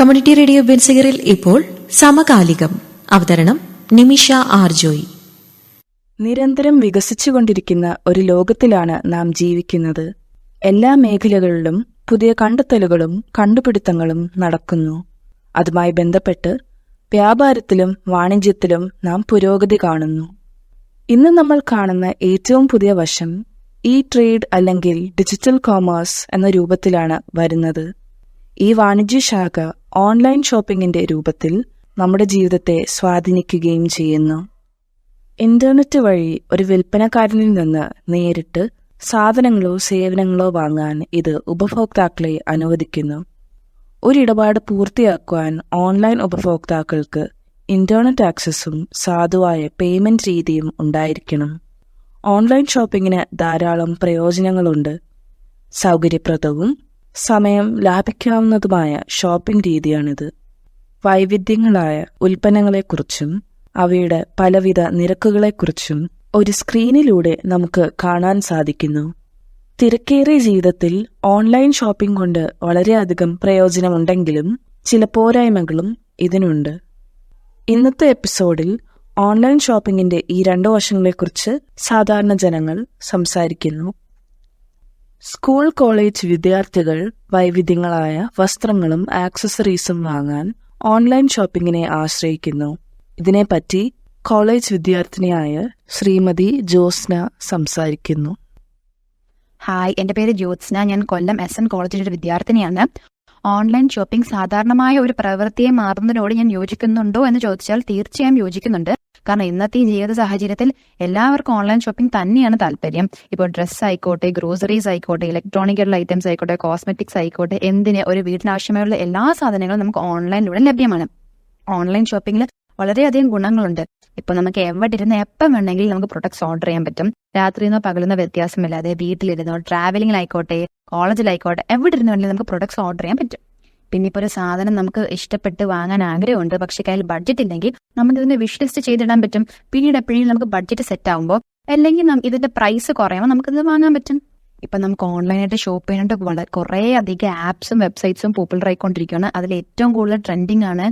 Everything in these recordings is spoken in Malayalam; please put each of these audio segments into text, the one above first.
കമ്മ്യൂണിറ്റി റേഡിയോ ബെൻസിഗറിൽ ഇപ്പോൾ സമകാലികം. അവതരണം നിമിഷ ആർ ജോയി നിരന്തരം വികസിച്ചുകൊണ്ടിരിക്കുന്ന ഒരു ലോകത്തിലാണ് നാം ജീവിക്കുന്നത്. എല്ലാ മേഖലകളിലും പുതിയ കണ്ടെത്തലുകളും കണ്ടുപിടുത്തങ്ങളും നടക്കുന്നു. അതുമായി ബന്ധപ്പെട്ട് വ്യാപാരത്തിലും വാണിജ്യത്തിലും നാം പുരോഗതി കാണുന്നു. ഇന്ന് നമ്മൾ കാണുന്ന ഏറ്റവും പുതിയ വശം ഇ ട്രേഡ് അല്ലെങ്കിൽ ഡിജിറ്റൽ കോമേഴ്സ് എന്ന രൂപത്തിലാണ് വരുന്നത്. ഈ വാണിജ്യ ശാഖ ഓൺലൈൻ ഷോപ്പിംഗിന്റെ രൂപത്തിൽ നമ്മുടെ ജീവിതത്തെ സ്വാധീനിക്കുകയും ചെയ്യുന്നു. ഇന്റർനെറ്റ് വഴി ഒരു വിൽപ്പനക്കാരനിൽ നിന്ന് നേരിട്ട് സാധനങ്ങളോ സേവനങ്ങളോ വാങ്ങാൻ ഇത് ഉപഭോക്താക്കളെ അനുവദിക്കുന്നു. ഒരിടപാട് പൂർത്തിയാക്കുവാൻ ഓൺലൈൻ ഉപഭോക്താക്കൾക്ക് ഇന്റർനെറ്റ് ആക്സസും സാധുവായ പേയ്മെന്റ് രീതിയും ഉണ്ടായിരിക്കണം. ഓൺലൈൻ ഷോപ്പിങ്ങിന് ധാരാളം പ്രയോജനങ്ങളുണ്ട്. സൗകര്യപ്രദവും സമയം ലാഭിക്കാവുന്നതുമായ ഷോപ്പിംഗ് രീതിയാണിത്. വൈവിധ്യങ്ങളായ ഉൽപ്പന്നങ്ങളെക്കുറിച്ചും അവയുടെ പലവിധ നിരക്കുകളെക്കുറിച്ചും ഒരു സ്ക്രീനിലൂടെ നമുക്ക് കാണാൻ സാധിക്കുന്നു. തിരക്കേറിയ ജീവിതത്തിൽ ഓൺലൈൻ ഷോപ്പിംഗ് കൊണ്ട് വളരെയധികം പ്രയോജനമുണ്ടെങ്കിലും ചില പോരായ്മകളും ഇതിനുണ്ട്. ഇന്നത്തെ എപ്പിസോഡിൽ ഓൺലൈൻ ഷോപ്പിംഗിന്റെ ഈ രണ്ടു വശങ്ങളെക്കുറിച്ച് സാധാരണ ജനങ്ങൾ സംസാരിക്കുന്നു. സ്കൂൾ കോളേജ് വിദ്യാർത്ഥികൾ വൈവിധ്യങ്ങളായ വസ്ത്രങ്ങളും ആക്സസറീസും വാങ്ങാൻ ഓൺലൈൻ ഷോപ്പിംഗിനെ ആശ്രയിക്കുന്നു. ഇതിനെപ്പറ്റി കോളേജ് വിദ്യാർത്ഥിനിയായ ശ്രീമതി ജോസ്ന സംസാരിക്കുന്നു. ഹായ് എന്റെ പേര് ജ്യോത്സ്ന. ഞാൻ കൊല്ലം എസ് എൻ കോളേജിലെ ഒരു വിദ്യാർത്ഥിനിയാണ്. ഓൺലൈൻ ഷോപ്പിംഗ് സാധാരണമായ ഒരു പ്രവൃത്തിയെ മാറുന്നതിനോട് ഞാൻ യോജിക്കുന്നുണ്ടോ എന്ന് ചോദിച്ചാൽ തീർച്ചയായും യോജിക്കുന്നുണ്ട്. കാരണം ഇന്നത്തെ ഈ ജീവിത സാഹചര്യത്തിൽ എല്ലാവർക്കും ഓൺലൈൻ ഷോപ്പിംഗ് തന്നെയാണ് താല്പര്യം. ഇപ്പോൾ ഡ്രസ്സ് ആയിക്കോട്ടെ ഗ്രോസറീസ് ആയിക്കോട്ടെ ഇലക്ട്രോണിക് ആയിട്ടുള്ള ഐറ്റംസ് ആയിക്കോട്ടെ കോസ്മെറ്റിക്സ് ആയിക്കോട്ടെ എന്തിന് ഒരു വീടിനാവശ്യമായുള്ള എല്ലാ സാധനങ്ങളും നമുക്ക് ഓൺലൈനിലൂടെ ലഭ്യമാണ്. ഓൺലൈൻ ഷോപ്പിംഗിൽ വളരെയധികം ഗുണങ്ങളുണ്ട്. ഇപ്പൊ നമുക്ക് എവിടെ ഇരുന്ന് എപ്പം വേണമെങ്കിലും നമുക്ക് പ്രൊഡക്ട്സ് ഓർഡർ ചെയ്യാൻ പറ്റും. രാത്രിയെന്നോ പകലെന്നോ വ്യത്യാസമില്ലാതെ വീട്ടിലിരുന്നോ ട്രാവലിംഗിലായിക്കോട്ടെ കോളേജിലായിക്കോട്ടെ എവിടെ ഇരുന്ന് വേണമെങ്കിലും നമുക്ക് പ്രൊഡക്ട്സ് ഓർഡർ ചെയ്യാൻ പറ്റും. പിന്നെ ഇപ്പോൾ ഒരു സാധനം നമുക്ക് ഇഷ്ടപ്പെട്ട് വാങ്ങാൻ ആഗ്രഹമുണ്ട് പക്ഷേ കയ്യിൽ ബഡ്ജറ്റ് ഇല്ലെങ്കിൽ നമ്മൾ ഇതിനെ വിഷ് ലിസ്റ്റ് ചെയ്തിടാൻ പറ്റും. പിന്നീട് എപ്പോഴും നമുക്ക് ബഡ്ജറ്റ് സെറ്റ് ആകുമ്പോൾ അല്ലെങ്കിൽ ഇതിന്റെ പ്രൈസ് കുറയുമ്പോൾ നമുക്ക് ഇത് വാങ്ങാൻ പറ്റും. ഇപ്പൊ നമുക്ക് ഓൺലൈനായിട്ട് ഷോപ്പ് ചെയ്യാനായിട്ട് വളരെ കുറേ അധികം ആപ്സും വെബ്സൈറ്റ്സും പോപ്പുലർ ആയിക്കൊണ്ടിരിക്കുകയാണ്. അതിൽ ഏറ്റവും കൂടുതൽ ട്രെൻഡിങ് ആണ്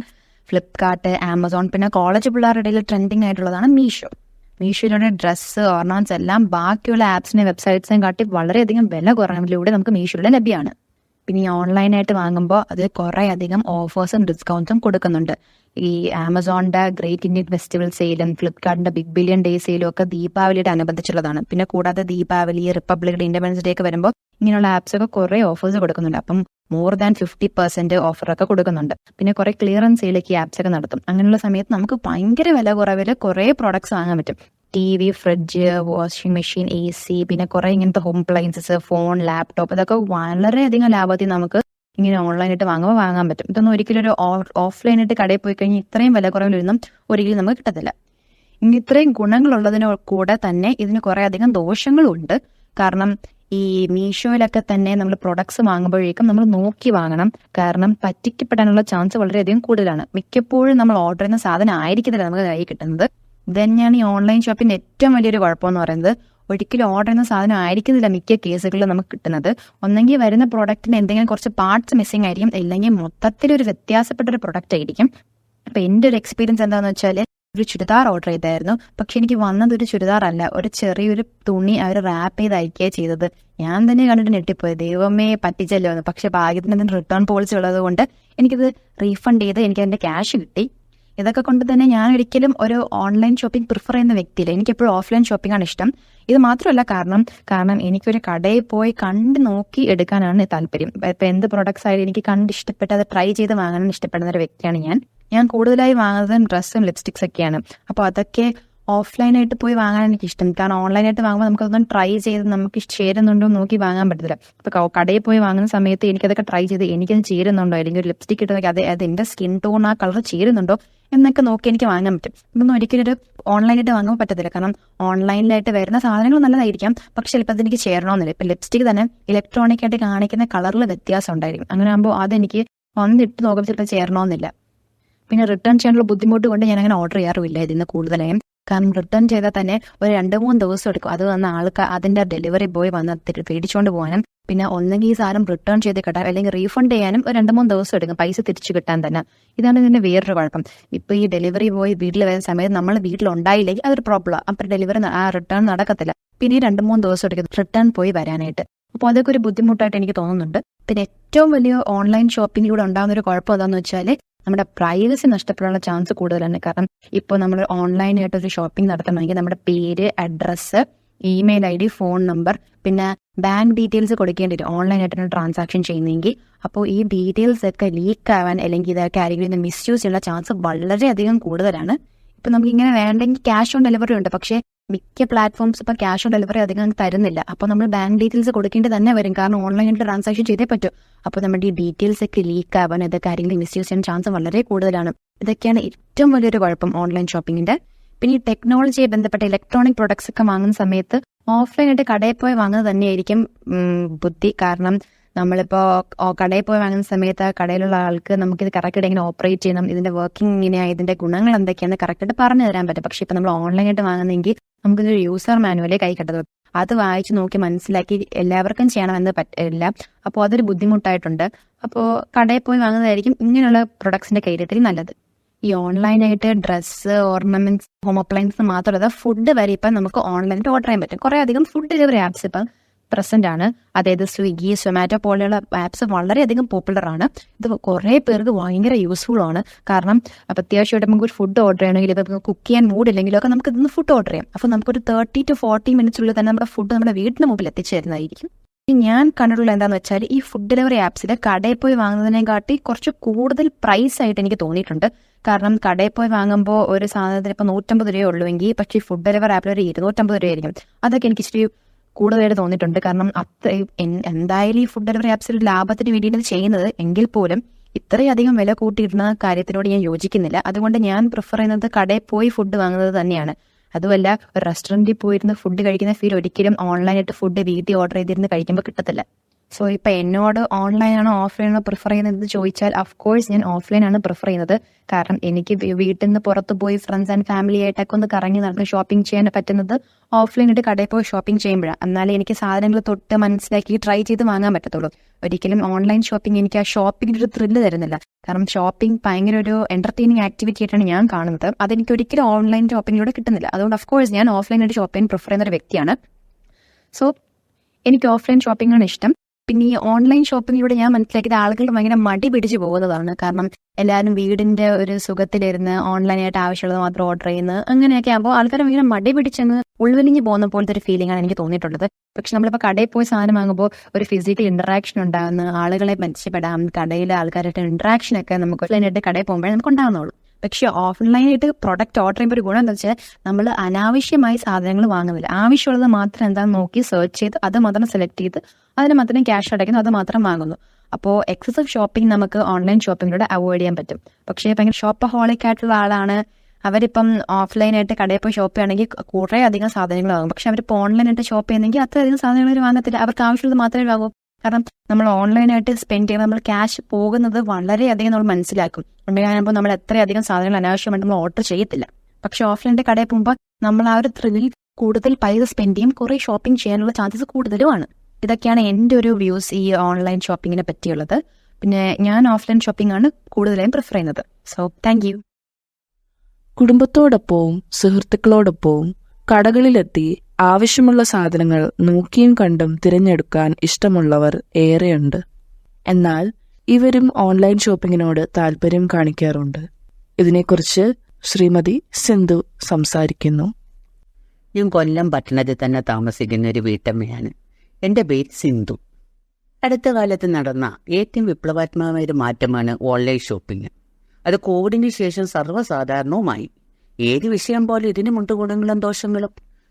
ഫ്ലിപ്കാർട്ട് ആമസോൺ പിന്നെ കോളേജ് പിള്ളേരുടെ ഇടയിൽ ട്രെൻഡിങ് ആയിട്ടുള്ളതാണ് മീഷോ മീഷോയിലൂടെ ഡ്രസ്സ് ഓർണമെന്റ്സ് എല്ലാം ബാക്കിയുള്ള ആപ്സിനെ വെബ്സൈറ്റ്സിനെയും കാട്ടി വളരെയധികം വില കുറവിലൂടെ നമുക്ക് മീഷോയിലൂടെ ലഭ്യമാണ്. പിന്നെ ഈ ഓൺലൈനായിട്ട് വാങ്ങുമ്പോൾ അത് കുറേ അധികം ഓഫേഴ്സും ഡിസ്കൗണ്ട്സും കൊടുക്കുന്നുണ്ട്. ഈ ആമസോണിന്റെ ഗ്രേറ്റ് ഇന്ത്യൻ ഫെസ്റ്റിവൽ സെയിലും ഫ്ലിപ്കാർട്ടിന്റെ ബിഗ് ബില്യൺ ഡേ സെയിലും ഒക്കെ ദീപാവലിയുടെ അനുബന്ധിച്ചുള്ളതാണ്. പിന്നെ കൂടാതെ Deepavali republic day independence day ഒക്കെ വരുമ്പോൾ ഇങ്ങനെയുള്ള ആപ്സ് ഒക്കെ കുറേ ഓഫേഴ്സ് കൊടുക്കുന്നുണ്ട്. അപ്പം മോർ ദാൻ ഫിഫ്റ്റി പെർസെന്റ് ഒക്കെ കൊടുക്കുന്നുണ്ട്. പിന്നെ കുറെ ക്ലിയറൻസ് സെയിലേക്ക് ആപ്സ് ഒക്കെ നടത്തും. അങ്ങനെയുള്ള സമയത്ത് നമുക്ക് ഭയങ്കര വില കുറവിൽ കുറെ പ്രോഡക്ട്സ് വാങ്ങാൻ പറ്റും. T V fridge washing machine A C പിന്നെ കുറെ ഇങ്ങനത്തെ ഹോം അപ്ലയൻസസ് ഫോൺ ലാപ്ടോപ്പ് ഇതൊക്കെ വളരെയധികം ലാഭത്തിൽ നമുക്ക് ഇങ്ങനെ ഓൺലൈനായിട്ട് വാങ്ങുമ്പോൾ വാങ്ങാൻ പറ്റും. ഇതൊന്നും ഒരിക്കലും ഒരു ഓഫ്ലൈനായിട്ട് കടയിൽ പോയി കഴിഞ്ഞാൽ ഇത്രയും വില കുറവിലൊന്നും ഒരിക്കലും നമുക്ക് കിട്ടത്തില്ല. ഇനി ഇത്രയും ഗുണങ്ങളുള്ളതിന് കൂടെ തന്നെ ഇതിന് കുറെ അധികം ദോഷങ്ങളും ഉണ്ട് കാരണം ഈ മീഷോയിലൊക്കെ തന്നെ നമ്മൾ പ്രൊഡക്ട്സ് വാങ്ങുമ്പോഴേക്കും നമ്മൾ നോക്കി വാങ്ങണം. കാരണം പറ്റിക്കപ്പെടാനുള്ള ചാൻസ് വളരെയധികം കൂടുതലാണ്. മിക്കപ്പോഴും നമ്മൾ ഓർഡർ ചെയ്യുന്ന സാധനം ആയിരിക്കത്തില്ല നമുക്ക് കൈ കിട്ടുന്നത്. ഇത് തന്നെയാണ് ഈ ഓൺലൈൻ ഷോപ്പിന്റെ ഏറ്റവും വലിയൊരു കുഴപ്പമെന്ന് പറയുന്നത്. ഒരിക്കലും ഓർഡർ ചെയ്യുന്ന സാധനം ആയിരിക്കുന്നില്ല മിക്ക കേസുകളിലും നമുക്ക് കിട്ടുന്നത്. ഒന്നെങ്കിൽ വരുന്ന പ്രോഡക്റ്റിന് എന്തെങ്കിലും കുറച്ച് പാർട്സ് മിസ്സിംഗ് ആയിരിക്കും. ഇല്ലെങ്കിൽ മൊത്തത്തിൽ ഒരു വ്യത്യാസപ്പെട്ട ഒരു പ്രൊഡക്റ്റ് ആയിരിക്കും. അപ്പൊ എന്റെ ഒരു എക്സ്പീരിയൻസ് എന്താണെന്ന് വെച്ചാൽ ഒരു ചുരിദാർ ഓർഡർ ചെയ്തായിരുന്നു. പക്ഷെ എനിക്ക് വന്നത് ഒരു ചുരിദാർ അല്ല. ഒരു ചെറിയൊരു തുണി അവർ റാപ്പ് ചെയ്ത് അയക്കുകയാണ് ചെയ്തത്. ഞാൻ തന്നെ കണ്ടിട്ട് ഞെട്ടിപ്പോയി. ദൈവമേ പറ്റിച്ചല്ലോ. എന്ന് പക്ഷെ ഭാഗ്യത്തിന് അതിന് റിട്ടേൺ പോളിസി ഉള്ളത് കൊണ്ട് എനിക്കത് റീഫണ്ട് ചെയ്ത് എനിക്ക് അതിന്റെ ക്യാഷ് കിട്ടി. ഇതൊക്കെ കൊണ്ട് തന്നെ ഞാൻ ഒരിക്കലും ഒരു ഓൺലൈൻ ഷോപ്പിംഗ് പ്രിഫർ ചെയ്യുന്ന വ്യക്തിയില്ല. എനിക്ക് എപ്പോഴും ഓഫ്ലൈൻ ഷോപ്പിംഗ് ആണ് ഇഷ്ടം. ഇത് മാത്രമല്ല കാരണം കാരണം എനിക്കൊരു കടയിൽ പോയി കണ്ട് നോക്കി എടുക്കാനാണ് താല്പര്യം. ഇപ്പൊ എന്ത് പ്രോഡക്ട്സ് ആയാലും എനിക്ക് കണ്ട് ഇഷ്ടപ്പെട്ട് അത് ട്രൈ ചെയ്ത് വാങ്ങാൻ ഇഷ്ടപ്പെടുന്ന ഒരു വ്യക്തിയാണ് ഞാൻ. ഞാൻ കൂടുതലായി വാങ്ങുന്നത് ഡ്രസ്സും ലിപ്സ്റ്റിക്സ് ഒക്കെയാണ്. അപ്പോൾ അതൊക്കെ ഓഫ്ലൈനായിട്ട് പോയി വാങ്ങാൻ എനിക്ക് ഇഷ്ടം കാരണം ഓൺലൈനായിട്ട് വാങ്ങുമ്പോൾ നമുക്കതൊന്നും ട്രൈ ചെയ്ത് നമുക്ക് ചേരുന്നുണ്ടോ നോക്കി വാങ്ങാൻ പറ്റത്തില്ല. ഇപ്പൊ കടയിൽ പോയി വാങ്ങുന്ന സമയത്ത് എനിക്കതൊക്കെ ട്രൈ ചെയ്ത് എനിക്കത് ചേരുന്നുണ്ടോ? അല്ലെങ്കിൽ ഒരു ലിപ്സ്റ്റിക് ഇട്ടതൊക്കെ അത് അത് സ്കിൻ ടോൺ ആ കളർ ചേരുന്നുണ്ടോ? എന്നൊക്കെ നോക്കി എനിക്ക് വാങ്ങാൻ പറ്റും. ഇതൊന്നും ഒരിക്കലും ഒരു ഓൺലൈനായിട്ട് വാങ്ങാൻ പറ്റത്തില്ല. കാരണം ഓൺലൈനിലായിട്ട് വരുന്ന സാധനങ്ങൾ നല്ലതായിരിക്കാം. പക്ഷെ ചിലപ്പോൾ അതെനിക്ക് ചേരണമെന്നില്ല. ഇപ്പൊ ലിപ്സ്റ്റിക് തന്നെ ഇലക്ട്രോണിക് ആയിട്ട് കാണിക്കുന്ന കളറിൽ വ്യത്യാസം ഉണ്ടായിരിക്കും. അങ്ങനെ ആകുമ്പോൾ അതെനിക്ക് വന്നിട്ട് നോക്കുമ്പോൾ ചിലപ്പോൾ ചേരണമെന്നില്ല. പിന്നെ റിട്ടേൺ ചെയ്യാനുള്ള ബുദ്ധിമുട്ട് കൊണ്ട് ഞാൻ അങ്ങനെ ഓർഡർ ചെയ്യാറുമില്ല ഇതിന് കൂടുതലായും. കാരണം റിട്ടേൺ ചെയ്താൽ തന്നെ ഒരു രണ്ട് മൂന്ന് ദിവസം എടുക്കും. അത് വന്ന ആൾക്ക് അതിന്റെ ഡെലിവറി ബോയ് വന്ന് പേടിച്ചുകൊണ്ട് പോകാനും പിന്നെ ഒന്നെങ്കിൽ ഈ സാധനം റിട്ടേൺ ചെയ്ത് കിട്ടാൻ അല്ലെങ്കിൽ റീഫണ്ട് ചെയ്യാനും ഒരു രണ്ട് മൂന്ന് ദിവസം എടുക്കും പൈസ തിരിച്ചു കിട്ടാൻ തന്നെ. ഇതാണ് ഇതിന്റെ വേറൊരു കുഴപ്പം ഇപ്പൊ ഈ ഡെലിവറി ബോയ് വീട്ടിൽ വരുന്ന സമയത്ത് നമ്മൾ വീട്ടിലുണ്ടായില്ലെങ്കിൽ അതൊരു പ്രോബ്ലം അപ്പം ഡെലിവറി ആ റിട്ടേൺ നടക്കത്തില്ല. പിന്നെ ഈ രണ്ട് മൂന്ന് ദിവസം എടുക്കും റിട്ടേൺ പോയി വരാനായിട്ട്. അപ്പോൾ അതൊക്കെ ഒരു ബുദ്ധിമുട്ടായിട്ട് എനിക്ക് തോന്നുന്നുണ്ട്. പിന്നെ ഏറ്റവും വലിയ ഓൺലൈൻ ഷോപ്പിങ്ങിലൂടെ ഉണ്ടാകുന്ന ഒരു കുഴപ്പം എന്താണെന്ന് വെച്ചാൽ നമ്മുടെ പ്രൈവസി നഷ്ടപ്പെടാനുള്ള ചാൻസ് കൂടുതലാണ്. കാരണം ഇപ്പോൾ നമ്മൾ ഓൺലൈനായിട്ട് ഒരു ഷോപ്പിംഗ് നടത്തണമെങ്കിൽ നമ്മുടെ പേര് address email I D phone number പിന്നെ ബാങ്ക് ഡീറ്റെയിൽസ് കൊടുക്കേണ്ടി വരും ഓൺലൈനായിട്ടാണ് ട്രാൻസാക്ഷൻ ചെയ്യുന്നതെങ്കിൽ. അപ്പോൾ ഈ ഡീറ്റെയിൽസ് ഒക്കെ ലീക്ക് ആവാൻ അല്ലെങ്കിൽ ഇതൊക്കെ ആരെങ്കിലും മിസ്യൂസ് ചെയ്യാനുള്ള ചാൻസ് വളരെയധികം കൂടുതലാണ്. ഇപ്പം നമുക്ക് ഇങ്ങനെ വേണ്ടെങ്കിൽ ക്യാഷ് ഓൺ ഡെലിവറി ഉണ്ട്. പക്ഷേ മിക്ക പ്ലാറ്റ്ഫോംസ് ഇപ്പൊ ക്യാഷ് ഓൺ ഡെലിവറി അധികം തരുന്നില്ല. അപ്പോൾ നമ്മൾ ബാങ്ക് ഡീറ്റെയിൽസ് കൊടുക്കേണ്ടി തന്നെ വരും. കാരണം ഓൺലൈനിൽ ട്രാൻസാക്ഷൻ ചെയ്തേ പറ്റും. അപ്പോൾ നമ്മുടെ ഈ ഡീറ്റെയിൽസ് ഒക്കെ ലീക്ക് ആവാൻ ഇതൊക്കെ ആരെങ്കിലും മിസ്യൂസ് ചെയ്യാൻ ചാൻസ് വളരെ കൂടുതലാണ്. ഇതൊക്കെയാണ് ഏറ്റവും വലിയൊരു കുഴപ്പം ഓൺലൈൻ ഷോപ്പിങ്ങിന്റെ പിന്നെ ഈ ടെക്നോളജിയെ ബന്ധപ്പെട്ട ഇലക്ട്രോണിക് പ്രൊഡക്ട്സ് ഒക്കെ വാങ്ങുന്ന സമയത്ത് ഓഫ്ലൈനായിട്ട് കടയിൽ പോയി വാങ്ങുന്നത് തന്നെയായിരിക്കും ബുദ്ധി. കാരണം നമ്മളിപ്പോ കടയിൽ പോയി വാങ്ങുന്ന സമയത്ത് കടയിലുള്ള ആൾക്ക് നമുക്ക് ഇത് കറക്റ്റ് എങ്ങനെ ഓപ്പറേറ്റ് ചെയ്യണം ഇതിന്റെ വർക്കിംഗ് എങ്ങനെയാണ് ഇതിന്റെ ഗുണങ്ങൾ എന്തൊക്കെയാണെന്ന് കറക്റ്റായിട്ട് പറഞ്ഞു തരാൻ പറ്റും. പക്ഷെ ഇപ്പൊ നമ്മൾ ഓൺലൈനായിട്ട് വാങ്ങുന്നെങ്കിൽ നമുക്കിതൊരു യൂസർ മാനുവലേ കൈ കെട്ടത് അത് വായിച്ച് നോക്കി മനസ്സിലാക്കി എല്ലാവർക്കും ചെയ്യണമെന്ന് പറ്റില്ല അപ്പോൾ അതൊരു ബുദ്ധിമുട്ടായിട്ടുണ്ട്. അപ്പോൾ കടയിൽ പോയി വാങ്ങുന്നതായിരിക്കും ഇങ്ങനെയുള്ള പ്രൊഡക്ട്സിന്റെ കാര്യത്തിൽ നല്ലത്. ഈ ഓൺലൈനായിട്ട് ഡ്രസ്സ് ഓർണമെന്റ്സ് ഹോം അപ്ലയൻസ് മാത്രമല്ല ഫുഡ് വരെ ഇപ്പം നമുക്ക് ഓൺലൈനായിട്ട് ഓർഡർ ചെയ്യാൻ പറ്റും. കുറേ അധികം ഫുഡ് ഡെലിവറി ആപ്സ് ഇപ്പം പ്രസന്റ് ആണ്. അതായത് സ്വിഗ്ഗി സൊമാറ്റോ പോലെയുള്ള ആപ്സ് വളരെയധികം പോപ്പുലർ ആണ്. ഇത് കുറേ പേർക്ക് ഭയങ്കര യൂസ്ഫുൾ ആണ്. കാരണം അത്യാവശ്യമായിട്ട് നമുക്ക് ഒരു ഫുഡ് ഓർഡർ ചെയ്യണമെങ്കിൽ ഇപ്പൊ കുക്ക് ചെയ്യാൻ മൂഡ് ഇല്ലെങ്കിലും ഒക്കെ നമുക്ക് ഇതൊന്ന് ഫുഡ് ഓർഡർ ചെയ്യാം. അപ്പൊ നമുക്കൊരു തേർട്ടി ടു ഫോർട്ടി മിനിറ്റ്സിനുള്ളിൽ തന്നെ നമ്മുടെ ഫുഡ് നമ്മുടെ വീടിന് മുമ്പിൽ എത്തിച്ചേരുന്നതായിരിക്കും. ഞാൻ കണ്ടിട്ടുള്ള എന്താന്ന് വെച്ചാൽ ഈ ഫുഡ് ഡെലിവറി ആപ്സിൽ കടയിൽ പോയി വാങ്ങുന്നതിനെക്കാട്ടി കുറച്ച് കൂടുതൽ പ്രൈസ് ആയിട്ട് എനിക്ക് തോന്നിയിട്ടുണ്ട്. കാരണം കടയിൽ പോയി വാങ്ങുമ്പോൾ ഒരു സാധനത്തിന് ഇപ്പൊ നൂറ്റമ്പത് രൂപയേ എങ്കിൽ പക്ഷേ ഫുഡ് ഡെലിവറി ആപ്പിൽ ഒരു ഇരുന്നൂറ്റമ്പത് രൂപയായിരിക്കും. അതൊക്കെ എനിക്ക് ഇച്ചിരി കൂടുതലായിട്ട് തോന്നിയിട്ടുണ്ട്. കാരണം അത്ര എന്തായാലും ഈ ഫുഡ് ഡെലിവറി ആപ്സിൽ ലാഭത്തിന് വേണ്ടിയിട്ട് ചെയ്യുന്നത്. എങ്കിൽ പോലും ഇത്രയധികം വില കൂട്ടിയിടുന്ന കാര്യത്തിനോട് ഞാൻ യോജിക്കുന്നില്ല. അതുകൊണ്ട് ഞാൻ പ്രിഫർ ചെയ്യുന്നത് കടയിൽ പോയി ഫുഡ് വാങ്ങുന്നത് തന്നെയാണ്. അതുമല്ല റെസ്റ്റോറന്റിൽ പോയിരുന്ന് ഫുഡ് കഴിക്കുന്ന ഫീൽ ഒരിക്കലും ഓൺലൈനായിട്ട് ഫുഡ് വീട്ടിൽ ഓർഡർ ചെയ്തിരുന്ന് കഴിക്കുമ്പോൾ കിട്ടത്തില്ല. സോ ഇപ്പൊ എന്നോട് ഓഫ്ലൈൻ ആണോ പ്രിഫർ ചെയ്യുന്നത് ചോദിച്ചാൽ കോഴ്സ് ഞാൻ ഓഫ്ലൈൻ ആണ് പ്രിഫർ ചെയ്യുന്നത്. കാരണം എനിക്ക് വീട്ടിൽ നിന്ന് പുറത്ത് പോയി ഫ്രണ്ട്സ് ആൻഡ് ഫാമിലി ആയിട്ടൊക്കെ ഒന്ന് കറങ്ങി നടന്ന് ഷോപ്പിംഗ് ചെയ്യാൻ പറ്റുന്നത് ഓഫ്ലൈൻ ആയിട്ട് കടയിൽ പോയി ഷോപ്പിംഗ് ചെയ്യുമ്പോഴാണ് എന്നാലേ എനിക്ക് സാധനങ്ങൾ തൊട്ട് മനസ്സിലാക്കി ട്രൈ ചെയ്ത് വാങ്ങാൻ പറ്റത്തുള്ളൂ. ഒരിക്കലും ഓൺലൈൻ ഷോപ്പിംഗ് എനിക്ക് ആ ഷോപ്പിംഗിന്റെ ഒരു ത്രില്ല് തരുന്നില്ല. കാരണം ഷോപ്പിംഗ് ഭയങ്കര ഒരു എന്റർടൈനിങ് ആക്ടിവിറ്റി ആയിട്ടാണ് ഞാൻ കാണുന്നത്. അതെനിക്ക് ഒരിക്കലും ഓൺലൈൻ ഷോപ്പിംഗിലൂടെ കിട്ടുന്നില്ല. അതുകൊണ്ട് ഓഫ് കോഴ്സ് ഞാൻ ഓഫ്ലൈൻ ആയിട്ട് ഷോപ്പ് ചെയ്യാൻ പ്രിഫർ ചെയ്യുന്ന ഒരു വ്യക്തിയാണ്. സോ എനിക്ക് ഓഫ്ലൈൻ ഷോപ്പിംഗ് ആണ് ഇഷ്ടം. പിന്നെ ഈ ഓൺലൈൻ ഷോപ്പിങ്ങിലൂടെ ഞാൻ മനസ്സിലാക്കിയത് ആളുകൾ ഭയങ്കര മടി പിടിച്ചു പോകുന്നതാണ്. കാരണം എല്ലാവരും വീടിന്റെ ഒരു സുഖത്തിലിരുന്ന് ഓൺലൈനായിട്ട് ആവശ്യമുള്ളത് മാത്രം ഓർഡർ ചെയ്യുന്നത് അങ്ങനെയൊക്കെ ആകുമ്പോൾ ആൾക്കാർ ഭയങ്കര മടി പിടിച്ചങ്ങ് ഉൾവലിഞ്ഞു പോകുന്ന പോലത്തെ ഒരു ഫീലിംഗ് ആണ് എനിക്ക് തോന്നിയിട്ടുള്ളത്. പക്ഷെ നമ്മളിപ്പോൾ കടയിൽ പോയി സാധനം വാങ്ങുമ്പോൾ ഒരു ഫിസിക്കൽ ഇന്ററാക്ഷൻ ഉണ്ടാകുന്ന ആളുകളെ പരിചയപ്പെടാം. കടയിലെ ആൾക്കാരായിട്ട് ഇന്ററാക്ഷൻ ഒക്കെ നമുക്ക് ഓൺലൈനായിട്ട് കടയിൽ പോകുമ്പോഴേ നമുക്ക് ഉണ്ടാകുന്നുള്ളൂ പക്ഷെ ഓഫ്ലൈനായിട്ട് പ്രൊഡക്റ്റ് ഓർഡർ ചെയ്യുമ്പോൾ ഒരു ഗുണം എന്താ വെച്ചാൽ നമ്മൾ അനാവശ്യമായി സാധനങ്ങൾ വാങ്ങുന്നില്ല. ആവശ്യമുള്ളത് മാത്രം എന്താണെന്ന് നോക്കി സെർച്ച് ചെയ്ത് അത് മാത്രം സെലക്ട് ചെയ്ത് അതിന് മാത്രം ക്യാഷ് അടയ്ക്കുന്നു അത് മാത്രം വാങ്ങുന്നു. അപ്പോൾ എക്സസീവ് ഷോപ്പിംഗ് നമുക്ക് ഓൺലൈൻ ഷോപ്പിങ്ങിലൂടെ അവോയ്ഡ് ചെയ്യാൻ പറ്റും. പക്ഷേ ഭയങ്കര ഷോപ്പ് ഹോളിക് ആയിട്ടുള്ള ആളാണ്. അവരിപ്പം ഓഫ്ലൈനായിട്ട് കടയിൽ പോയി ഷോപ്പ് ചെയ്യണമെങ്കിൽ കുറേ അധികം സാധനങ്ങൾ വാങ്ങും. പക്ഷെ അവരിപ്പോൾ ഓൺലൈനായിട്ട് ഷോപ്പ് ചെയ്യുന്നെങ്കിൽ അത്രയധികം സാധനങ്ങൾ വാങ്ങത്തില്ല. അവർക്ക് ആവശ്യമുള്ളത് മാത്രമേ വാങ്ങൂ. കാരണം നമ്മൾ ഓൺലൈനായിട്ട് സ്പെൻഡ് ചെയ്യുമ്പോൾ നമ്മൾ ക്യാഷ് പോകുന്നത് വളരെയധികം നമ്മൾ മനസ്സിലാക്കും. ഉണ്ടാകുമ്പോൾ നമ്മൾ എത്രയധികം സാധനങ്ങൾ അനാവശ്യമായിട്ട് നമ്മൾ ഓർഡർ ചെയ്യത്തില്ല. പക്ഷെ ഓഫ്ലൈന്റെ കടയിൽ പോകുമ്പോൾ നമ്മൾ ആ ഒരു ത്രില്ലിൽ കൂടുതൽ പൈസ സ്പെൻഡ് ചെയ്യും കുറേ ഷോപ്പിംഗ് ചെയ്യാനുള്ള ചാൻസസ് കൂടുതലുമാണ്. ഇതൊക്കെയാണ് എന്റെ ഒരു വ്യൂസ് ഈ ഓൺലൈൻ ഷോപ്പിങ്ങിനെ പറ്റിയുള്ളത്. പിന്നെ ഞാൻ ഓഫ്ലൈൻ ഷോപ്പിംഗ് ആണ് കൂടുതലായും പ്രിഫർ ചെയ്യുന്നത്. സോ താങ്ക് യു കുടുംബത്തോടൊപ്പവും സുഹൃത്തുക്കളോടൊപ്പവും കടകളിലെത്തി ആവശ്യമുള്ള സാധനങ്ങൾ നോക്കിയും കണ്ടും തിരഞ്ഞെടുക്കാൻ ഇഷ്ടമുള്ളവർ ഏറെയുണ്ട്. എന്നാൽ ഇവരും ഓൺലൈൻ ഷോപ്പിങ്ങിനോട് താല്പര്യം കാണിക്കാറുണ്ട്. ഇതിനെക്കുറിച്ച് ശ്രീമതി സിന്ധു സംസാരിക്കുന്നു. ഞാൻ കൊല്ലം പട്ടണത്തിൽ തന്നെ താമസിക്കുന്ന ഒരു വീട്ടമ്മയാണ്. എന്റെ പേര് സിന്ധു. അടുത്ത കാലത്ത് നടന്ന ഏറ്റവും വിപ്ലവാത്മകമായ ഒരു മാറ്റമാണ് ഓൺലൈൻ ഷോപ്പിംഗ്. അത് കോവിഡിന് ശേഷം സർവസാധാരണവുമായി. ഏത് വിഷയം പോലെ ഇതിനുമുണ്ട് ഗുണങ്ങളും ദോഷങ്ങളും?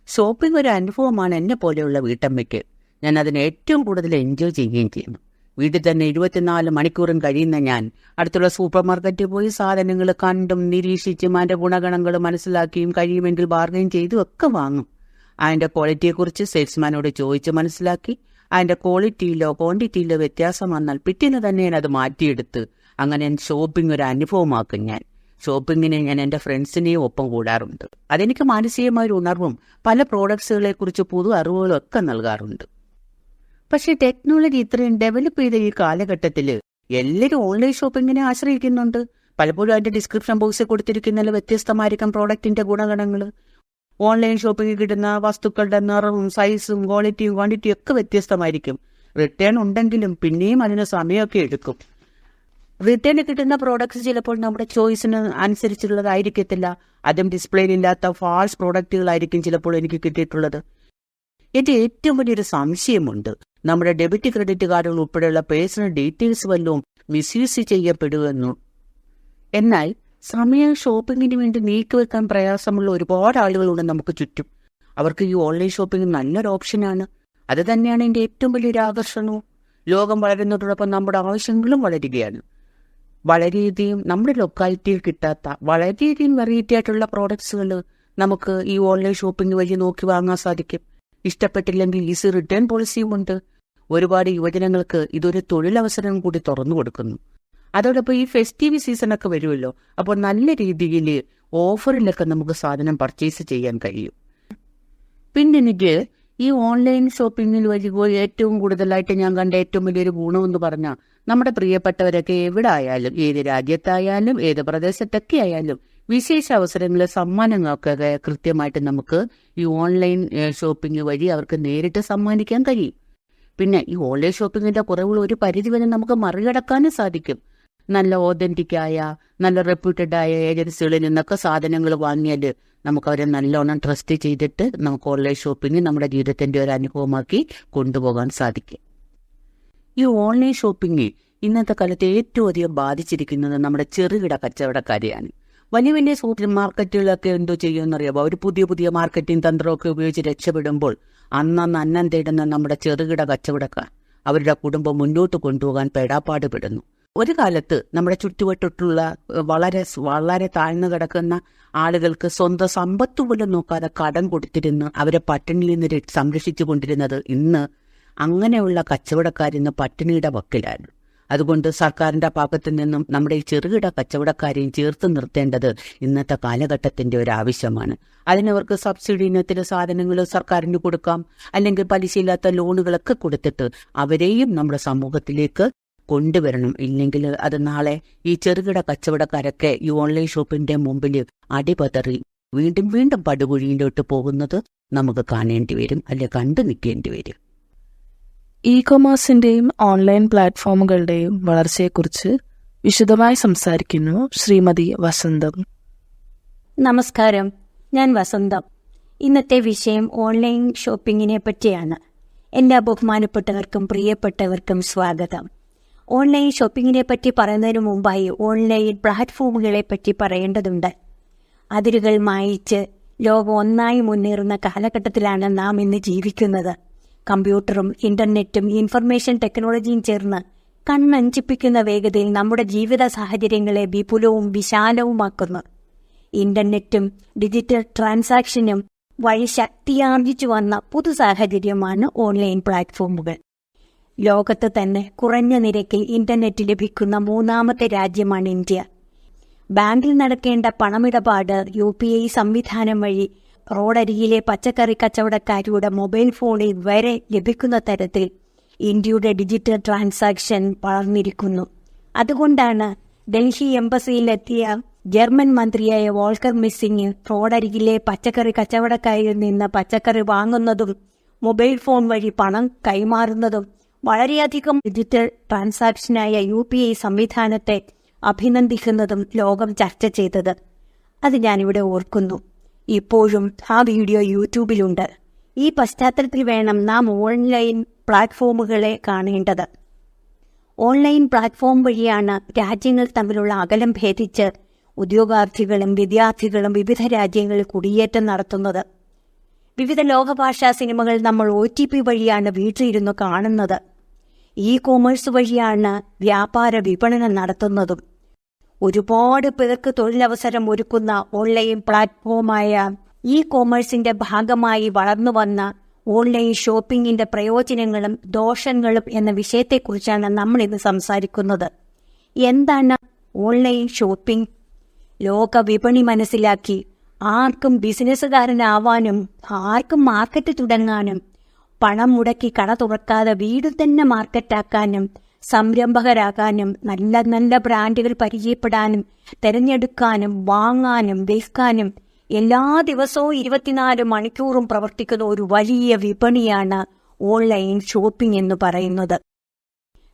ഷോപ്പിംഗ് ഒരു അനുഭവമാണ് എന്നെ പോലെയുള്ള വീട്ടമ്മയ്ക്ക്. ഞാൻ അതിനെ ഏറ്റവും കൂടുതൽ എൻജോയ് ചെയ്യുകയും ചെയ്യുന്നു. വീട്ടിൽ തന്നെ ഇരുപത്തിനാല് മണിക്കൂറും കഴിയുന്ന ഞാൻ അടുത്തുള്ള സൂപ്പർ മാർക്കറ്റിൽ പോയി സാധനങ്ങൾ കണ്ടും നിരീക്ഷിച്ചും അതിന്റെ ഗുണഗണങ്ങൾ മനസ്സിലാക്കിയും കഴിയുമെങ്കിൽ ബാർഗൈൻ ചെയ്തും ഒക്കെ വാങ്ങും. അതിന്റെ ക്വാളിറ്റിയെക്കുറിച്ച് സെയിൽസ്മാനോട് ചോദിച്ച് മനസ്സിലാക്കി. അതിന്റെ ക്വാളിറ്റിയിലോ ക്വാണ്ടിറ്റിയിലോ വ്യത്യാസം വന്നാൽ പിറ്റേന്ന് തന്നെ ഞാൻ അത് മാറ്റിയെടുത്ത്. അങ്ങനെ ഷോപ്പിംഗ് ഒരു അനുഭവമാക്കും ഞാൻ. ഷോപ്പിങ്ങിന് ഞാൻ എന്റെ ഫ്രണ്ട്സിനെയും ഒപ്പം കൂടാറുണ്ട്. അതെനിക്ക് മാനസികമായ ഒരു ഉണർവും പല പ്രോഡക്ട്സുകളെക്കുറിച്ച് പുതു അറിവുകളും ഒക്കെ നൽകാറുണ്ട്. പക്ഷേ ടെക്നോളജി ഇത്രയും ഡെവലപ്പ് ചെയ്ത ഈ കാലഘട്ടത്തിൽ എല്ലാവരും ഓൺലൈൻ ഷോപ്പിങ്ങിനെ ആശ്രയിക്കുന്നുണ്ട്. പലപ്പോഴും അതിന്റെ ഡിസ്ക്രിപ്ഷൻ ബോക്സിൽ കൊടുത്തിരിക്കുന്നതിൽ വ്യത്യസ്തമായിരിക്കും പ്രോഡക്റ്റിന്റെ ഗുണഗണങ്ങൾ. ഓൺലൈൻ ഷോപ്പിംഗിൽ കിട്ടുന്ന വസ്തുക്കളുടെ നിറവും സൈസും ക്വാളിറ്റിയും ക്വാണ്ടിറ്റിയും ഒക്കെ വ്യത്യസ്തമായിരിക്കും. റിട്ടേൺ ഉണ്ടെങ്കിലും പിന്നെയും അതിന് സമയമൊക്കെ എടുക്കും. റിട്ടേൺ കിട്ടുന്ന പ്രോഡക്ട്സ് ചിലപ്പോൾ നമ്മുടെ ചോയ്സിന് അനുസരിച്ചുള്ളതായിരിക്കത്തില്ല. അതും ഡിസ്പ്ലേയിലില്ലാത്ത ഫാൾസ് പ്രോഡക്റ്റുകളായിരിക്കും ചിലപ്പോൾ എനിക്ക് കിട്ടിയിട്ടുള്ളത്. എന്റെ ഏറ്റവും വലിയൊരു സംശയമുണ്ട്. നമ്മുടെ ഡെബിറ്റ് ക്രെഡിറ്റ് കാർഡുകൾ ഉൾപ്പെടെയുള്ള പേഴ്സണൽ ഡീറ്റെയിൽസ് വല്ലതും മിസ്യൂസ് ചെയ്യപ്പെടുമെന്നു. എന്നാൽ സമയം ഷോപ്പിങ്ങിന് വേണ്ടി നീക്കിവെക്കാൻ പ്രയാസമുള്ള ഒരുപാട് ആളുകളുണ്ട് നമുക്ക് ചുറ്റും. അവർക്ക് ഈ ഓൺലൈൻ ഷോപ്പിംഗ് നല്ലൊരു ഓപ്ഷനാണ് അത് തന്നെയാണ് എന്റെ ഏറ്റവും വലിയൊരു ആകർഷണവും. ലോകം വളരുന്നതോടൊപ്പം നമ്മുടെ ആവശ്യങ്ങളും വളരുകയാണ്. വളരെയധികം നമ്മുടെ ലൊക്കാലിറ്റിയിൽ കിട്ടാത്ത വളരെയധികം വെറൈറ്റി ആയിട്ടുള്ള പ്രോഡക്ട്സുകൾ നമുക്ക് ഈ ഓൺലൈൻ ഷോപ്പിംഗ് വഴി നോക്കി വാങ്ങാൻ സാധിക്കും. ഇഷ്ടപ്പെട്ടില്ലെങ്കിൽ ഈസി റിട്ടേൺ പോളിസിയും ഉണ്ട്. ഒരുപാട് യുവജനങ്ങൾക്ക് ഇതൊരു തൊഴിലവസരം കൂടി തുറന്നു കൊടുക്കുന്നു. അതോടൊപ്പം ഈ ഫെസ്റ്റീവ് സീസണൊക്കെ വരുമല്ലോ അപ്പോൾ നല്ല രീതിയിൽ ഓഫറിലൊക്കെ നമുക്ക് സാധനം പർച്ചേസ് ചെയ്യാൻ കഴിയും. പിന്നെ എനിക്ക് ഈ ഓൺലൈൻ ഷോപ്പിങ്ങിൽ വഴി പോയി ഏറ്റവും കൂടുതലായിട്ട് ഞാൻ കണ്ട ഏറ്റവും വലിയൊരു ഗുണമെന്ന് പറഞ്ഞാൽ നമ്മുടെ പ്രിയപ്പെട്ടവരൊക്കെ എവിടെ ആയാലും ഏത് രാജ്യത്തായാലും ഏത് പ്രദേശത്തൊക്കെ ആയാലും വിശേഷ അവസരങ്ങളിൽ സമ്മാനങ്ങൾക്കൊക്കെ കൃത്യമായിട്ട് നമുക്ക് ഈ ഓൺലൈൻ ഷോപ്പിംഗ് വഴി അവർക്ക് നേരിട്ട് സമ്മാനിക്കാൻ കഴിയും. പിന്നെ ഈ ഓൺലൈൻ ഷോപ്പിങ്ങിന്റെ കുറവുകൾ ഒരു പരിധി വരെ നമുക്ക് മറികടക്കാനും സാധിക്കും. നല്ല ഓതന്റിക് ആയ നല്ല റെപ്യൂട്ടഡ് ആയ ഏജൻസികളിൽ നിന്നൊക്കെ സാധനങ്ങൾ വാങ്ങിയാൽ നമുക്ക് അവരെ നല്ലോണം ട്രസ്റ്റ് ചെയ്തിട്ട് നമുക്ക് ഓൺലൈൻ ഷോപ്പിംഗ് നമ്മുടെ ജീവിതത്തിന്റെ ഒരു അനുഭവമാക്കി കൊണ്ടുപോകാൻ സാധിക്കും. ഈ ഓൺലൈൻ ഷോപ്പിംഗ് ഇന്നത്തെ കാലത്ത് ഏറ്റവും അധികം ബാധിച്ചിരിക്കുന്നത് നമ്മുടെ ചെറുകിട കച്ചവടക്കാരെയാണ്. വലിയ വലിയ സൂപ്പർ മാർക്കറ്റുകളൊക്കെ എന്തോ ചെയ്യുമെന്നറിയാമോ? അവർ പുതിയ പുതിയ മാർക്കറ്റിംഗ് തന്ത്രമൊക്കെ ഉപയോഗിച്ച് രക്ഷപ്പെടുമ്പോൾ അന്നന്ന് അന്നം തേടുന്ന നമ്മുടെ ചെറുകിട കച്ചവടക്കാർ അവരുടെ കുടുംബം മുന്നോട്ട് കൊണ്ടുപോകാൻ പെടാപ്പാട് പെടുന്നു ഒരു കാലത്ത് നമ്മുടെ ചുറ്റുവട്ടത്തുള്ള വളരെ വളരെ താഴ്ന്നു കിടക്കുന്ന ആളുകൾക്ക് സ്വന്തം സമ്പത്ത് പോലും നോക്കാതെ കടം കൊടുത്തിരുന്ന് അവരെ പട്ടിണിയിൽ നിന്ന് സംരക്ഷിച്ചു കൊണ്ടിരുന്നത് ഇന്ന് അങ്ങനെയുള്ള കച്ചവടക്കാരിന്ന് പട്ടിണിയുടെ വക്കിലായിരുന്നു അതുകൊണ്ട് സർക്കാരിന്റെ ഭാഗത്തു നിന്നും നമ്മുടെ ഈ ചെറുകിട കച്ചവടക്കാരെയും ചേർത്ത് നിർത്തേണ്ടത് ഇന്നത്തെ കാലഘട്ടത്തിന്റെ ഒരു ആവശ്യമാണ്. അതിനവർക്ക് സബ്സിഡി ഇനത്തിലെ സാധനങ്ങൾ സർക്കാരിന് കൊടുക്കാം. അല്ലെങ്കിൽ പലിശയില്ലാത്ത ലോണുകളൊക്കെ കൊടുത്തിട്ട് അവരെയും നമ്മുടെ സമൂഹത്തിലേക്ക് കൊണ്ടുവരണം. ഇല്ലെങ്കിൽ അത് നാളെ ഈ ചെറുകിട കച്ചവടക്കാരൊക്കെ ഈ ഓൺലൈൻ ഷോപ്പിന്റെ മുമ്പിൽ അടിപതറി വീണ്ടും വീണ്ടും പടുകുഴിയിലോട്ട് പോകുന്നത് നമുക്ക് കാണേണ്ടി വരും അല്ലെ കണ്ടു നിൽക്കേണ്ടി വരും. ഇ കൊമേഴ്സിന്റെയും ഓൺലൈൻ പ്ലാറ്റ്ഫോമുകളുടെയും വളർച്ചയെക്കുറിച്ച് വിശദമായി സംസാരിക്കുന്നു ശ്രീമതി വസന്തം. നമസ്കാരം. ഞാൻ വസന്തം. ഇന്നത്തെ വിഷയം ഓൺലൈൻ ഷോപ്പിങ്ങിനെ പറ്റിയാണ്. എല്ലാ ബഹുമാനപ്പെട്ടവർക്കും പ്രിയപ്പെട്ടവർക്കും സ്വാഗതം. ഓൺലൈൻ ഷോപ്പിങ്ങിനെ പറ്റി പറയുന്നതിന് മുമ്പായി ഓൺലൈൻ പ്ലാറ്റ്ഫോമുകളെ പറ്റി പറയേണ്ടതുണ്ട്. അതിരുകൾ മായിച്ച് ലോകം ഒന്നായി മുന്നേറുന്ന കാലഘട്ടത്തിലാണ് നാം ഇന്ന് ജീവിക്കുന്നത്. കമ്പ്യൂട്ടറും ഇന്റർനെറ്റും ഇൻഫർമേഷൻ ടെക്നോളജിയും ചേർന്ന് കണ്ണഞ്ചിപ്പിക്കുന്ന വേഗതയിൽ നമ്മുടെ ജീവിത സാഹചര്യങ്ങളെ വിപുലവും വിശാലവുമാക്കുന്നു. ഇന്റർനെറ്റും ഡിജിറ്റൽ ട്രാൻസാക്ഷനും വഴി ശക്തിയാർജിച്ചു വന്ന പുതു സാഹചര്യമാണ് ഓൺലൈൻ പ്ലാറ്റ്ഫോമുകൾ. ലോകത്ത് തന്നെ കുറഞ്ഞ നിരക്കിൽ ഇന്റർനെറ്റ് ലഭിക്കുന്ന മൂന്നാമത്തെ രാജ്യമാണ് ഇന്ത്യ. ബാങ്കിൽ നടക്കേണ്ട പണമിടപാട് യു പി ഐ സംവിധാനം വഴി റോഡരികിലെ പച്ചക്കറി കച്ചവടക്കാരുടെ മൊബൈൽ ഫോണിൽ വരെ ലഭിക്കുന്ന തരത്തിൽ ഇന്ത്യയുടെ ഡിജിറ്റൽ ട്രാൻസാക്ഷൻ വളർന്നിരിക്കുന്നു. അതുകൊണ്ടാണ് ഡൽഹി എംബസിയിലെത്തിയ ജർമ്മൻ മന്ത്രിയായ വോൾക്കർ മിസ്സിങ് റോഡരികിലെ പച്ചക്കറി കച്ചവടക്കാരിൽ നിന്ന് പച്ചക്കറി വാങ്ങുന്നതും മൊബൈൽ ഫോൺ വഴി പണം കൈമാറുന്നതും വളരെയധികം ഡിജിറ്റൽ ട്രാൻസാക്ഷനായ യു പി ഐ സംവിധാനത്തെ അഭിനന്ദിക്കുന്നതും ലോകം ചർച്ച ചെയ്തത്. അത് ഞാനിവിടെ ഓർക്കുന്നു. ഇപ്പോഴും ആ വീഡിയോ യൂട്യൂബിലുണ്ട്. ഈ പശ്ചാത്തലത്തിൽ വേണം നാം ഓൺലൈൻ പ്ലാറ്റ്ഫോമുകളെ കാണേണ്ടത്. ഓൺലൈൻ പ്ലാറ്റ്ഫോം വഴിയാണ് രാജ്യങ്ങൾ തമ്മിലുള്ള അകലം ഭേദിച്ച് ഉദ്യോഗാർത്ഥികളും വിദ്യാർത്ഥികളും വിവിധ രാജ്യങ്ങളിൽ കുടിയേറ്റം നടത്തുന്നത്. വിവിധ ലോകഭാഷാ സിനിമകൾ നമ്മൾ ഒ ടി പി വഴിയാണ് വീട്ടിലിരുന്ന് കാണുന്നത്. ഇ കോമേഴ്സ് വഴിയാണ് വ്യാപാര വിപണനം നടത്തുന്നതും. ഒരുപാട് പേർക്ക് തൊഴിലവസരം ഒരുക്കുന്ന ഓൺലൈൻ പ്ലാറ്റ്ഫോമായ ഇ കോമേഴ്സിന്റെ ഭാഗമായി വളർന്നു വന്ന ഓൺലൈൻ ഷോപ്പിംഗിന്റെ പ്രയോജനങ്ങളും ദോഷങ്ങളും എന്ന വിഷയത്തെക്കുറിച്ചാണ് നമ്മൾ ഇന്ന് സംസാരിക്കുന്നത്. എന്താണ് ഓൺലൈൻ ഷോപ്പിംഗ് ലോക വിപണി മനസ്സിലാക്കി ആർക്കും ബിസിനസ്സുകാരനാവാനും ആർക്കും മാർക്കറ്റ് തുടങ്ങാനും പണം മുടക്കി കട തുറക്കാതെ വീട് തന്നെ മാർക്കറ്റാക്കാനും സംരംഭകരാകാനും നല്ല നല്ല ബ്രാൻഡുകൾ പരിചയപ്പെടാനും തിരഞ്ഞെടുക്കാനും വാങ്ങാനും വിൽക്കാനും എല്ലാ ദിവസവും ഇരുപത്തിനാല് മണിക്കൂറും പ്രവർത്തിക്കുന്ന ഒരു വലിയ വിപണിയാണ് ഓൺലൈൻ ഷോപ്പിംഗ് എന്ന് പറയുന്നത്.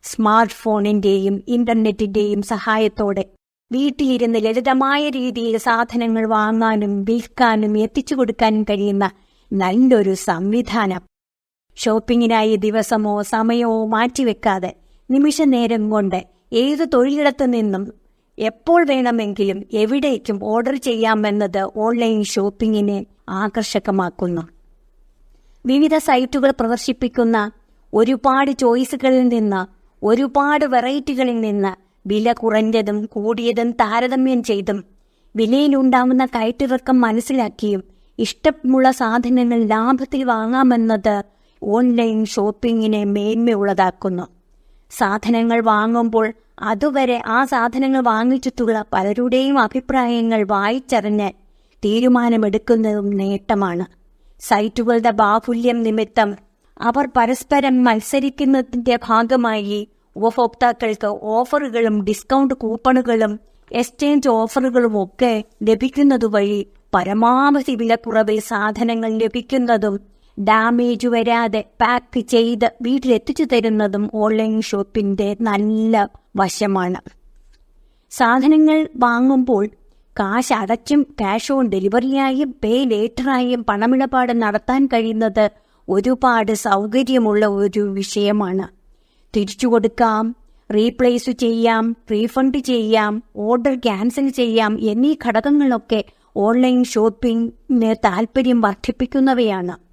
സ്മാർട്ട് ഫോണിന്റെയും ഇന്റർനെറ്റിന്റെയും സഹായത്തോടെ വീട്ടിലിരുന്ന് ലളിതമായ രീതിയിൽ സാധനങ്ങൾ വാങ്ങാനും വിൽക്കാനും എത്തിച്ചു കൊടുക്കാനും കഴിയുന്ന നല്ലൊരു സംവിധാനം. ഷോപ്പിങ്ങിനായി ദിവസമോ സമയമോ മാറ്റിവെക്കാതെ നിമിഷ നേരം കൊണ്ട് ഏത് തൊഴിലിടത്തു നിന്നും എപ്പോൾ വേണമെങ്കിലും എവിടേക്കും ഓർഡർ ചെയ്യാമെന്നത് ഓൺലൈൻ ഷോപ്പിങ്ങിനെ ആകർഷകമാക്കുന്നു. വിവിധ സൈറ്റുകൾ പ്രദർശിപ്പിക്കുന്ന ഒരുപാട് ചോയ്സുകളിൽ നിന്ന് ഒരുപാട് വെറൈറ്റികളിൽ നിന്ന് വില കുറഞ്ഞതും കൂടിയതും താരതമ്യം ചെയ്തും വിലയിലുണ്ടാവുന്ന കയറ്റിറക്കം മനസ്സിലാക്കിയും ഇഷ്ടമുള്ള സാധനങ്ങൾ ലാഭത്തിൽ വാങ്ങാമെന്നത് ഓൺലൈൻ ഷോപ്പിങ്ങിനെ മേന്മയുള്ളതാക്കുന്നു. സാധനങ്ങൾ വാങ്ങുമ്പോൾ അതുവരെ ആ സാധനങ്ങൾ വാങ്ങിച്ചിട്ടുള്ള പലരുടെയും അഭിപ്രായങ്ങൾ വായിച്ചറിഞ്ഞ് തീരുമാനമെടുക്കുന്നതും നേട്ടമാണ്. സൈറ്റുകളുടെ ബാഹുല്യം നിമിത്തം അവർ പരസ്പരം മത്സരിക്കുന്നതിന്റെ ഭാഗമായി ഉപഭോക്താക്കൾക്ക് ഓഫറുകളും ഡിസ്കൗണ്ട് കൂപ്പണുകളും എക്സ്ചേഞ്ച് ഓഫറുകളും ഒക്കെ ലഭിക്കുന്നതുവഴി പരമാവധി വിലക്കുറവിൽ സാധനങ്ങൾ ലഭിക്കുന്നതും ഡാമേജ് വരാതെ പാക്ക് ചെയ്ത് വീട്ടിലെത്തിച്ചു തരുന്നതും ഓൺലൈൻ ഷോപ്പിന്റെ നല്ല വശമാണ്. സാധനങ്ങൾ വാങ്ങുമ്പോൾ കാശ് അടച്ചും ക്യാഷ് ഓൺ ഡെലിവറിയായും പേ ലേറ്ററായും പണമിടപാട് നടത്താൻ കഴിയുന്നത് ഒരുപാട് സൗകര്യമുള്ള ഒരു വിഷയമാണ്. തിരിച്ചു കൊടുക്കാം റീപ്ലേസ് ചെയ്യാം റീഫണ്ട് ചെയ്യാം ഓർഡർ ക്യാൻസൽ ചെയ്യാം എന്നീ ഘടകങ്ങളൊക്കെ ഓൺലൈൻ ഷോപ്പിംഗിന് താൽപ്പര്യം വർദ്ധിപ്പിക്കുന്നവയാണ്.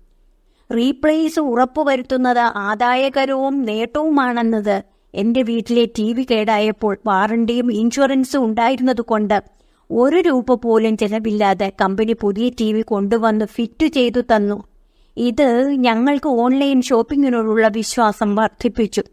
റീപ്ലേസ് ഉറപ്പുവരുത്തുന്നത് ആദായകരവും നേട്ടവുമാണെന്നത് എന്റെ വീട്ടിലെ ടി വി കേടായപ്പോൾ വാറണ്ടിയും ഇൻഷുറൻസും ഉണ്ടായിരുന്നതുകൊണ്ട് ഒരു രൂപ പോലും ചെലവില്ലാതെ കമ്പനി പുതിയ ടി വി കൊണ്ടുവന്ന് ഫിറ്റ് ചെയ്തു തന്നു. ഇത് ഞങ്ങൾക്ക് ഓൺലൈൻ ഷോപ്പിങ്ങിനോടുള്ള വിശ്വാസം വർദ്ധിപ്പിച്ചു.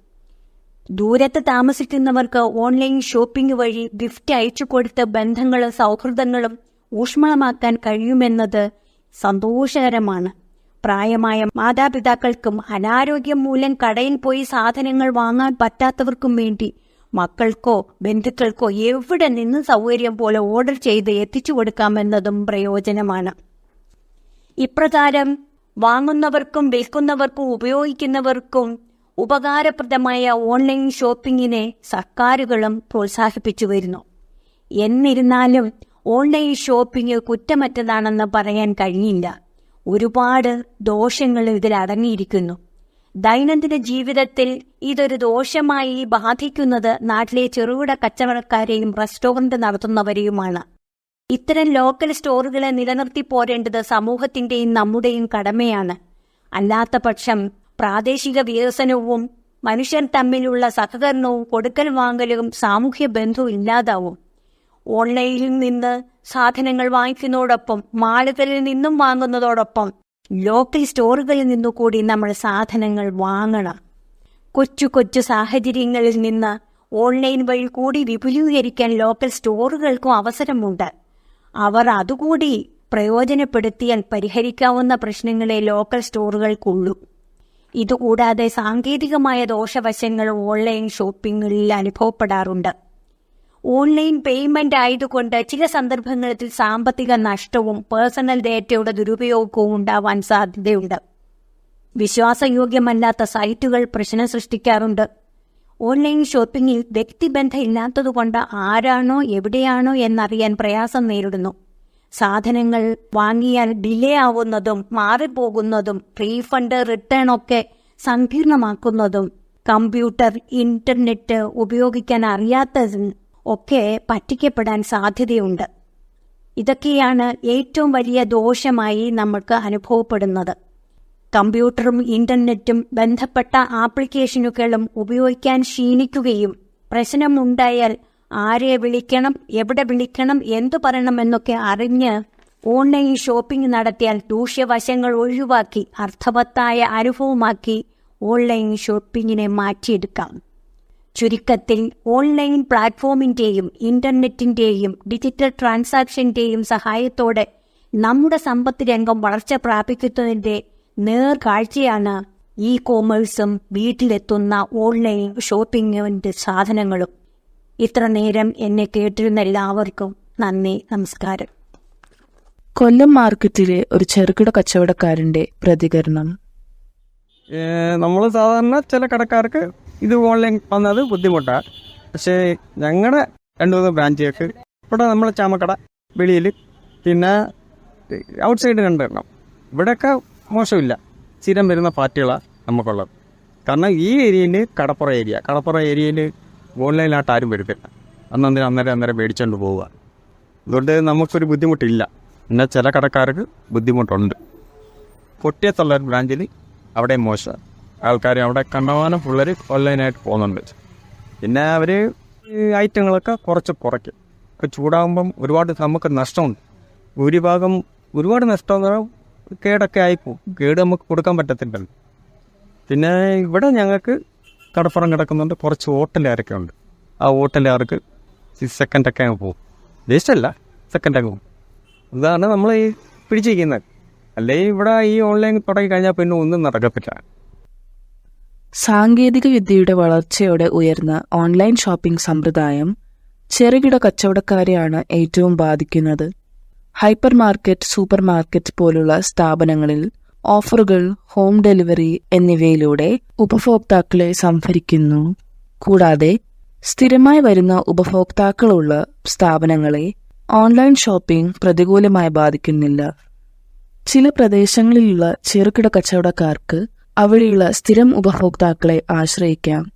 ദൂരത്ത് താമസിക്കുന്നവർക്ക് ഓൺലൈൻ ഷോപ്പിംഗ് വഴി ഗിഫ്റ്റ് അയച്ചു കൊടുത്ത് ബന്ധങ്ങളും സൗഹൃദങ്ങളും ഊഷ്മളമാക്കാൻ കഴിയുമെന്നത് സന്തോഷകരമാണ്. പ്രായമായ മാതാപിതാക്കൾക്കും അനാരോഗ്യം മൂലം കടയിൽ പോയി സാധനങ്ങൾ വാങ്ങാൻ പറ്റാത്തവർക്കും വേണ്ടി മക്കൾക്കോ ബന്ധുക്കൾക്കോ എവിടെ നിന്ന് സൗകര്യം പോലെ ഓർഡർ ചെയ്ത് എത്തിച്ചു കൊടുക്കാമെന്നതും പ്രയോജനമാണ്. ഇപ്രകാരം വാങ്ങുന്നവർക്കും വിൽക്കുന്നവർക്കും ഉപയോഗിക്കുന്നവർക്കും ഉപകാരപ്രദമായ ഓൺലൈൻ ഷോപ്പിംഗിനെ സർക്കാരുകളും പ്രോത്സാഹിപ്പിച്ചു വരുന്നു. എന്നിരുന്നാലും ഓൺലൈൻ ഷോപ്പിംഗ് കുറ്റമറ്റതാണെന്ന് പറയാൻ കഴിയില്ല ഒരുപാട് ദോഷങ്ങൾ ഇതിൽ അടങ്ങിയിരിക്കുന്നു. ദൈനംദിന ജീവിതത്തിൽ ഇതൊരു ദോഷമായി ബാധിക്കുന്നത് നാട്ടിലെ ചെറുകിട കച്ചവടക്കാരെയും റെസ്റ്റോറന്റ് നടത്തുന്നവരെയുമാണ്. ഇത്തരം ലോക്കൽ സ്റ്റോറുകളെ നിലനിർത്തി പോരേണ്ടത് സമൂഹത്തിന്റെയും നമ്മുടെയും കടമയാണ്. അല്ലാത്ത പക്ഷം പ്രാദേശിക വികസനവും മനുഷ്യർ തമ്മിലുള്ള സഹകരണവും കൊടുക്കൽ വാങ്ങലും സാമൂഹ്യ ബന്ധവും ഇല്ലാതാവും. ഓൺലൈനിൽ നിന്ന് സാധനങ്ങൾ വാങ്ങിക്കുന്നതോടൊപ്പം മാളുകളിൽ നിന്നും വാങ്ങുന്നതോടൊപ്പം ലോക്കൽ സ്റ്റോറുകളിൽ നിന്നു കൂടി നമ്മൾ സാധനങ്ങൾ വാങ്ങണം. കൊച്ചു കൊച്ചു സാഹചര്യങ്ങളിൽ നിന്ന് ഓൺലൈൻ വഴി കൂടി വിപുലീകരിക്കാൻ ലോക്കൽ സ്റ്റോറുകൾക്കും അവസരമുണ്ട്. അവർ അതുകൂടി പ്രയോജനപ്പെടുത്തിയാൽ പരിഹരിക്കാവുന്ന പ്രശ്നങ്ങളെ ലോക്കൽ സ്റ്റോറുകൾക്കുള്ളൂ. ഇതുകൂടാതെ സാങ്കേതികമായ ദോഷവശങ്ങൾ ഓൺലൈൻ ഷോപ്പിംഗിൽ അനുഭവപ്പെടാറുണ്ട്. ഓൺലൈൻ പേയ്മെന്റ് ആയതുകൊണ്ട് ചില സന്ദർഭങ്ങളിൽ സാമ്പത്തിക നഷ്ടവും പേഴ്സണൽ ഡേറ്റയുടെ ദുരുപയോഗവും ഉണ്ടാവാൻ സാധ്യതയുണ്ട്. വിശ്വാസയോഗ്യമല്ലാത്ത സൈറ്റുകൾ പ്രശ്നം സൃഷ്ടിക്കാറുണ്ട്. ഓൺലൈൻ ഷോപ്പിംഗിൽ വ്യക്തിബന്ധം ഇല്ലാത്തതുകൊണ്ട് ആരാണോ എവിടെയാണോ എന്നറിയാൻ പ്രയാസം നേരിടുന്നു. സാധനങ്ങൾ വാങ്ങിയാൽ ഡിലേ ആവുന്നതും മാറിപ്പോകുന്നതും റീഫണ്ട് റിട്ടേൺ ഒക്കെ സങ്കീർണമാക്കുന്നതും കമ്പ്യൂട്ടർ ഇന്റർനെറ്റ് ഉപയോഗിക്കാൻ അറിയാത്തതും ഒക്കെ പറ്റിക്കപ്പെടാൻ സാധ്യതയുണ്ട്. ഇതൊക്കെയാണ് ഏറ്റവും വലിയ ദോഷമായി നമ്മൾക്ക് അനുഭവപ്പെടുന്നത്. കമ്പ്യൂട്ടറും ഇന്റർനെറ്റും ബന്ധപ്പെട്ട ആപ്ലിക്കേഷനുകളും ഉപയോഗിക്കാൻ ക്ഷീണിക്കുകയും പ്രശ്നമുണ്ടായാൽ ആരെ വിളിക്കണം എവിടെ വിളിക്കണം എന്തു പറയണമെന്നൊക്കെ അറിഞ്ഞ് ഓൺലൈൻ ഷോപ്പിംഗ് നടത്തിയാൽ ദൂഷ്യവശങ്ങൾ ഒഴിവാക്കി അർത്ഥവത്തായ അനുഭവമാക്കി ഓൺലൈൻ ഷോപ്പിങ്ങിനെ മാറ്റിയെടുക്കാം. ചുരുക്കത്തിൽ ഓൺലൈൻ പ്ലാറ്റ്ഫോമിന്റെയും ഇന്റർനെറ്റിന്റെയും ഡിജിറ്റൽ ട്രാൻസാക്ഷന്റെയും സഹായത്തോടെ നമ്മുടെ സമ്പത്ത് രംഗം വളർച്ച പ്രാപിക്കുന്നതിന്റെ നേർക്കാഴ്ചയാണ് ഇ കോമേഴ്സും വീട്ടിലെത്തുന്ന ഓൺലൈൻ ഷോപ്പിങ്ങിന്റെ സാധനങ്ങളും. ഇത്ര നേരം എന്നെ കേട്ടിരുന്ന എല്ലാവർക്കും നന്ദി നമസ്കാരം. കൊല്ലം മാർക്കറ്റിലെ ഒരു ചെറുകിട കച്ചവടക്കാരന്റെ പ്രതികരണം. നമ്മൾ സാധാരണ ചില കടക്കാർക്ക് ഇത് ഓൺലൈൻ വന്നത് ബുദ്ധിമുട്ടാണ് പക്ഷേ ഞങ്ങളുടെ രണ്ട് മൂന്ന് ബ്രാഞ്ചുകൾക്ക് ഇവിടെ നമ്മളെ ചാമക്കട വെളിയിൽ പിന്നെ ഔട്ട് സൈഡ് രണ്ടെണ്ണം. ഇവിടെയൊക്കെ മോശമില്ല. സ്ഥിരം വരുന്ന പാർട്ടികളാണ് നമുക്കുള്ളത്. കാരണം ഈ ഏരിയയിൽ കടപ്പുറ ഏരിയ കടപ്പുറ ഏരിയയിൽ ഓൺലൈനായിട്ട് ആരും വരുത്തില്ല. അന്നന്നേരം അന്നേരം അന്നേരം മേടിച്ചുകൊണ്ട് പോവുക. അതുകൊണ്ട് നമുക്കൊരു ബുദ്ധിമുട്ടില്ല. പിന്നെ ചില കടക്കാർക്ക് ബുദ്ധിമുട്ടുണ്ട്. പൊട്ടിയത്തുള്ള ബ്രാഞ്ചിൽ അവിടെ മോശം. ആൾക്കാർ അവിടെ കണ്ടമാനം പിള്ളേർ ഓൺലൈനായിട്ട് പോകുന്നുണ്ട്. പിന്നെ അവർ ഐറ്റങ്ങളൊക്കെ കുറച്ച് കുറയ്ക്കും. ഇപ്പോൾ ചൂടാകുമ്പം ഒരുപാട് നമുക്ക് നഷ്ടമുണ്ട്. ഭൂരിഭാഗം ഒരുപാട് നഷ്ടം എന്ന് പറഞ്ഞാൽ കേടൊക്കെ ആയിപ്പോവും. കേട് നമുക്ക് കൊടുക്കാൻ പറ്റത്തില്ലല്ലോ. പിന്നെ ഇവിടെ ഞങ്ങൾക്ക് കടപ്പുറം കിടക്കുന്നുണ്ട്. കുറച്ച് ഹോട്ടലുകാരൊക്കെ ഉണ്ട്. ആ ഹോട്ടലുകാർക്ക് സെക്കൻഡൊക്കെ അങ്ങ് പോകും. വേസ്റ്റല്ല സെക്കൻഡൊക്കെ പോകും. ഇതാണ് നമ്മൾ ഈ പിടിച്ചിരിക്കുന്നത്. അല്ലെങ്കിൽ ഇവിടെ ഈ ഓൺലൈൻ തുടങ്ങി കഴിഞ്ഞാൽ പിന്നെ ഒന്നും നടക്കത്തില്ല. സാങ്കേതിക വിദ്യയുടെ വളർച്ചയോടെ ഉയർന്ന ഓൺലൈൻ ഷോപ്പിംഗ് സമ്പ്രദായം ചെറുകിട കച്ചവടക്കാരെയാണ് ഏറ്റവും ബാധിക്കുന്നത്. ഹൈപ്പർ മാർക്കറ്റ് സൂപ്പർ മാർക്കറ്റ് പോലുള്ള സ്ഥാപനങ്ങളിൽ ഓഫറുകൾ ഹോം ഡെലിവറി എന്നിവയിലൂടെ ഉപഭോക്താക്കളെ സംഭരിക്കുന്നു. കൂടാതെ സ്ഥിരമായി വരുന്ന ഉപഭോക്താക്കളുള്ള സ്ഥാപനങ്ങളെ ഓൺലൈൻ ഷോപ്പിംഗ് പ്രതികൂലമായി ബാധിക്കുന്നില്ല. ചില പ്രദേശങ്ങളിലുള്ള ചെറുകിട കച്ചവടക്കാർക്ക് അവിടെയുള്ള സ്ഥിരം ഉപഭോക്താക്കളെ ആശ്രയിക്കാം.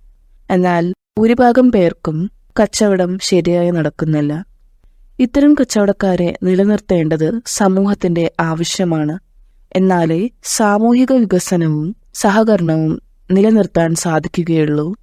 എന്നാൽ ഭൂരിഭാഗം പേർക്കും കച്ചവടം ശരിയായി നടക്കുന്നില്ല. ഇത്തരം കച്ചവടക്കാരെ നിലനിർത്തേണ്ടത് സമൂഹത്തിന്റെ ആവശ്യമാണ്. എന്നാലേ സാമൂഹിക വികസനവും സഹകരണവും നിലനിർത്താൻ സാധിക്കുകയുള്ളൂ.